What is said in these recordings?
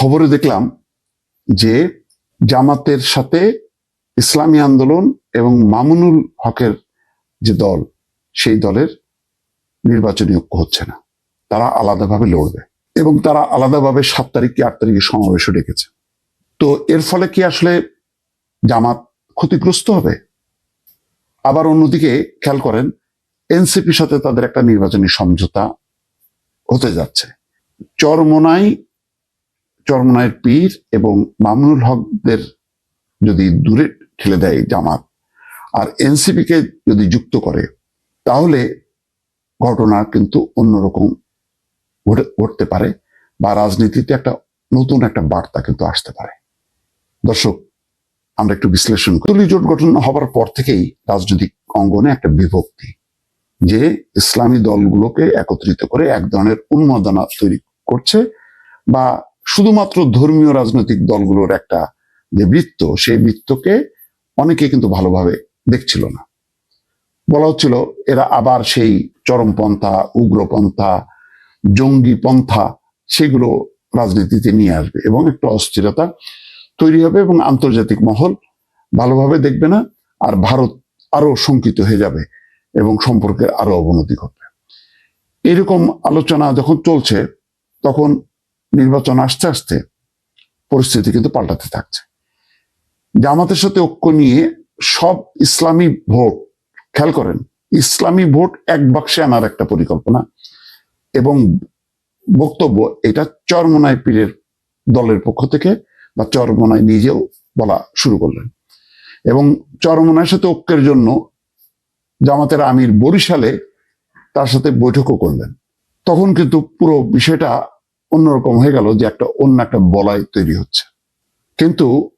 খবরে দেখলাম যে জামাতের সাথে ইসলামী আন্দোলন এবং মামুনুল হকের যে দল, সেই দলের নির্বাচনী ঐক্য হচ্ছে না। তারা আলাদাভাবে লড়বে এবং তারা আলাদাভাবে সাত তারিখ কি আট তারিখে সমাবেশও ডেকেছে। তো এর ফলে কি আসলে জামাত ক্ষতিগ্রস্ত হবে? আবার অন্যদিকে খেয়াল করেন, এনসিপির সাথে তাদের একটা নির্বাচনী সমঝোতা হতে যাচ্ছে। চরমোনাই চরমোনাইয়ের পীর এবং মামুনুল হকদের যদি দূরে ঠেলে দেয় জামাত, আর এনসিপিকে যদি যুক্ত করে, তাহলে ঘটনা কিন্তু অন্যরকম ঘটতে পারে বা রাজনীতিতে একটা নতুন একটা বার্তা কিন্তু আসতে পারে। দর্শক, আমরা একটু বিশ্লেষণ করি। জোট গঠন হবার পর থেকেই রাজনৈতিক অঙ্গনে একটা বিভক্তি, যে ইসলামী দলগুলোকে একত্রিত করে এক ধরনের উন্মাদনা তৈরি করছে বা শুধুমাত্র ধর্মীয় রাজনৈতিক দলগুলোর একটা যে বৃত্ত, সেই বৃত্তকে অনেকে কিন্তু ভালোভাবে দেখছিল না। বলা হচ্ছিল এরা আবার সেই চরমপন্থা, উগ্রপন্থা জঙ্গি পন্থা সেগুলো রাজনীতিতে নিয়ে আসবে এবং একটা অস্থিরতা তৈরি হবে এবং আন্তর্জাতিক মহল ভালোভাবে দেখবে না আর ভারত আরও শঙ্কিত হয়ে যাবে এবং সম্পর্কের আরও অবনতি ঘটবে। এরকম আলোচনা যখন চলছে, তখন নির্বাচন আসতে আসতে পরিস্থিতি কিন্তু পাল্টাতে থাকছে। জামাতের সাথে ঐক্য নিয়ে সব ইসলামী ভোট, খেয়াল করেন, ইসলামী ভোট এক বাক্সে আনার একটা পরিকল্পনা এবং বক্তব্য এটা চরমনায় পীরের দলের পক্ষ থেকে বা চরমনায় নিজেও বলা শুরু করলেন। এবং চরমনায়ের সাথে ঐক্যের জন্য জামাতের আমির বরিশালে তার সাথে বৈঠকও করলেন। তখন কিন্তু পুরো বিষয়টা অন্যরকম হয়ে গেল যে একটা অন্য একটা বলয় তৈরি হচ্ছে। কিন্তু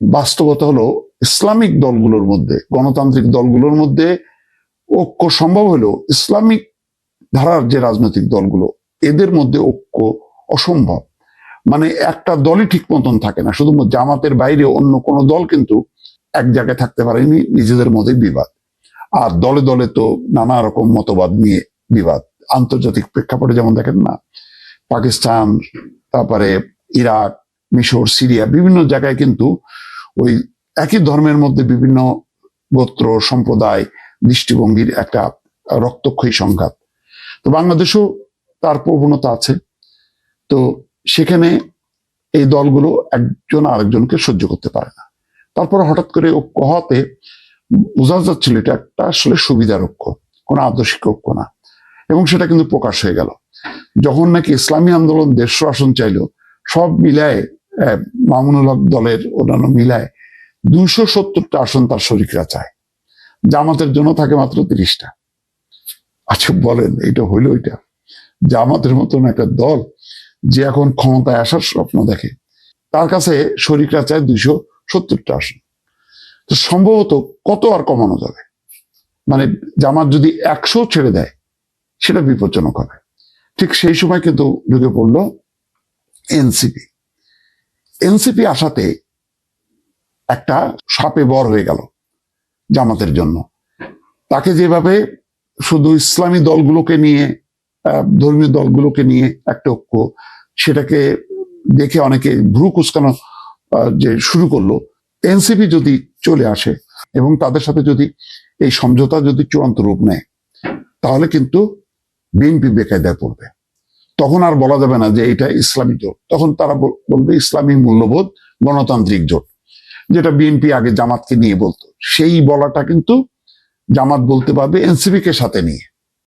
বাস্তবতা হলো ইসলামিক দলগুলোর মধ্যে, গণতান্ত্রিক দলগুলোর মধ্যে ঐক্য সম্ভব হলেও ইসলামিক ধারার যে রাজনৈতিক দলগুলো, এদের মধ্যে ঐক্য অসম্ভব। মানে একটা দলই ঠিক মতন থাকে না, শুধু জামাতের বাইরে অন্য কোনো দল কিন্তু এক জায়গায় থাকতে পারেনি, নিজেদের মধ্যে বিবাদ। আর দলে দলে তো নানা রকম মতবাদ নিয়ে বিবাদ। আন্তর্জাতিক প্রেক্ষাপটে যেমন দেখেন না পাকিস্তান, তারপরে ইরাক, মিশর, সিরিয়া বিভিন্ন জায়গায় কিন্তু ওই একই ধর্মের মধ্যে বিভিন্ন গোত্র, সম্প্রদায় দৃষ্টিভঙ্গির একটা রক্তক্ষয়ী সংঘাত। তো বাংলাদেশেও তার প্রবণতা আছে। তো সেখানে এই দলগুলো একজন আরেকজনকে সহ্য করতে পারে না। তারপর হঠাৎ করে ঐক্য হওয়াতে বোঝা যাচ্ছিল এটা একটা আসলে সুবিধার ঐক্য কোনো আদর্শিক ঐক্য না। এবং সেটা কিন্তু প্রকাশ হয়ে গেল। যখন নাকি ইসলামী আন্দোলন দেড়শো আসন চাইলো, সব মিলায় মামুনুল হক দলের অন্যান্য মিলায় দুইশো সত্তরটা আসন তার শরিকরা চায়। জামাতের জন্য থাকে মাত্র তিরিশটা। আচ্ছা বলেন এটা হইল এটা জামাতের মতন একটা দল যে এখন ক্ষমতায় আসার স্বপ্ন দেখে। তার কাছে শরিকরা চায় দুইশো সত্তরটা আসন। তো সম্ভবত কত আর কমানো যাবে? মানে জামাত যদি একশো ছেড়ে দেয়, সেটা বিপজ্জনক হবে। ঠিক সেই সময় কিন্তু ঢুকে পড়ল এনসিপি। এনসিপি আসাতে একটা সাপে বর হয়ে গেল জামাতের জন্য। তাকে যেভাবে শুধু ইসলামী দলগুলোকে নিয়ে ধর্মীয় দলগুলোকে নিয়ে একটা ঐক্য, সেটাকে দেখে অনেকে ভ্রু কুচকানো যে শুরু করল, এনসিপি যদি চলে আসে এবং তাদের সাথে যদি এই সমঝোতা যদি চূড়ান্ত রূপ নেয়, তাহলে কিন্তু বিএনপি বেকায়দায় পড়বে। তখন আর বলা যাবে না যে এটা ইসলামী জোট। তখন তারা বল- বলবে ইসলামী মূল্যবোধ, গণতান্ত্রিক জোট। যেটা বিএনপি আগে জামাতকে নিয়ে বলতো। সেই বলাটা কিন্তু জামাত বলতে পারবে এনসিপি কে সাথে নিয়ে।